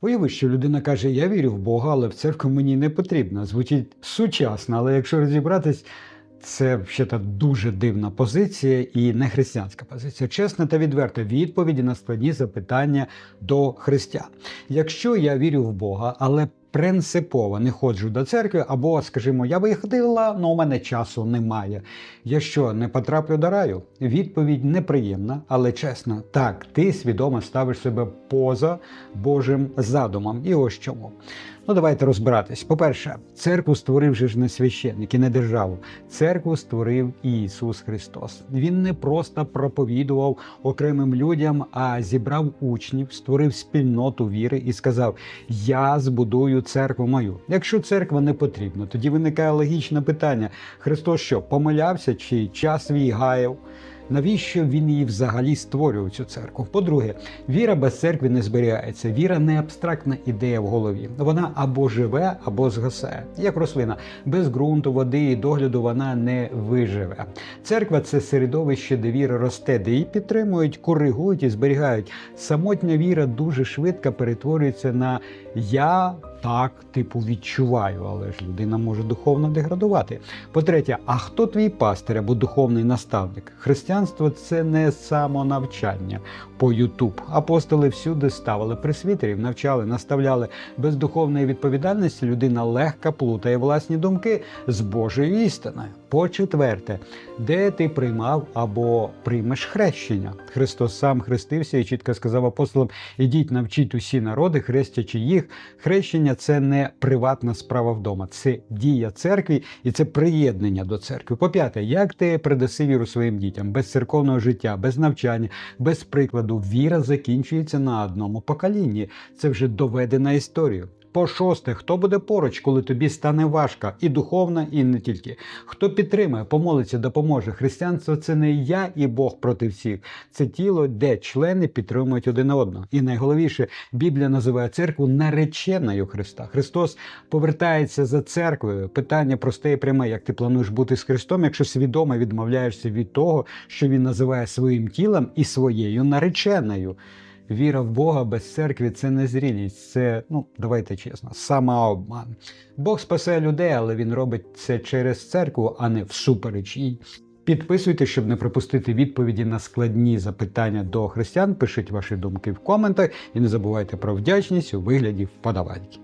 Уяви, що людина каже: Я вірю в Бога, але в церкву мені не потрібно. Звучить сучасно, але якщо розібратись, це взагалі дуже дивна позиція і не християнська позиція. Чесна та відверта відповіді на складні запитання до християн. Якщо я вірю в Бога, але принципово не ходжу до церкви, або, скажімо, я виходила, але у мене часу немає. Я що, не потраплю до раю? Відповідь неприємна, але чесна. Так, ти свідомо ставиш себе поза Божим задумом. І ось чому. Ну, давайте розбиратись. По-перше, церкву створив же ж не священник і не державу. Церкву створив Ісус Христос. Він не просто проповідував окремим людям, а зібрав учнів, створив спільноту віри і сказав: Я збудую церкву мою. Якщо церква не потрібна, тоді виникає логічне питання: Христос що помилявся чи час свій гаяв? Навіщо він її взагалі створював цю церкву? По-друге, віра без церкви не зберігається. Віра не абстрактна ідея в голові. Вона або живе, або згасає. Як рослина, без ґрунту, води і догляду вона не виживе. Церква це середовище, де віра росте, де її підтримують, коригують і зберігають. Самотня віра дуже швидко перетворюється на я. Так, типу, відчуваю, але ж людина може духовно деградувати. По-третє, а хто твій пастир або духовний наставник? Християнство це не самонавчання по Ютуб. Апостоли всюди ставили присвітерів, навчали, наставляли. Без духовної відповідальності людина легко плутає власні думки з Божою істиною. По-четверте, де ти приймав або приймеш хрещення? Христос сам хрестився і чітко сказав апостолам: ідіть, навчіть усі народи, хрестячи їх. Хрещення це не приватна справа вдома, це дія церкви і це приєднання до церкви. По-п'яте, як ти придаси віру своїм дітям без церковного життя, без навчання, без прикладу, віра закінчується на одному поколінні. Це вже доведена історія. По шосте, хто буде поруч, коли тобі стане важко, і духовно, і не тільки. Хто підтримає, помолиться, допоможе. Християнство це не я і Бог проти всіх. Це тіло, де члени підтримують один одного. І найголовніше, Біблія називає церкву нареченою Христа. Христос повертається за церквою. Питання просте і пряме: як ти плануєш бути з Христом, якщо свідомо відмовляєшся від того, що він називає своїм тілом і своєю нареченою. Віра в Бога без церкви це не зрілість, це, ну давайте чесно, самообман. Бог спасе людей, але він робить це через церкву, а не всупереч їй. Підписуйтесь, щоб не пропустити відповіді на складні запитання до християн. Пишіть ваші думки в коментах і не забувайте про вдячність у вигляді вподобайки.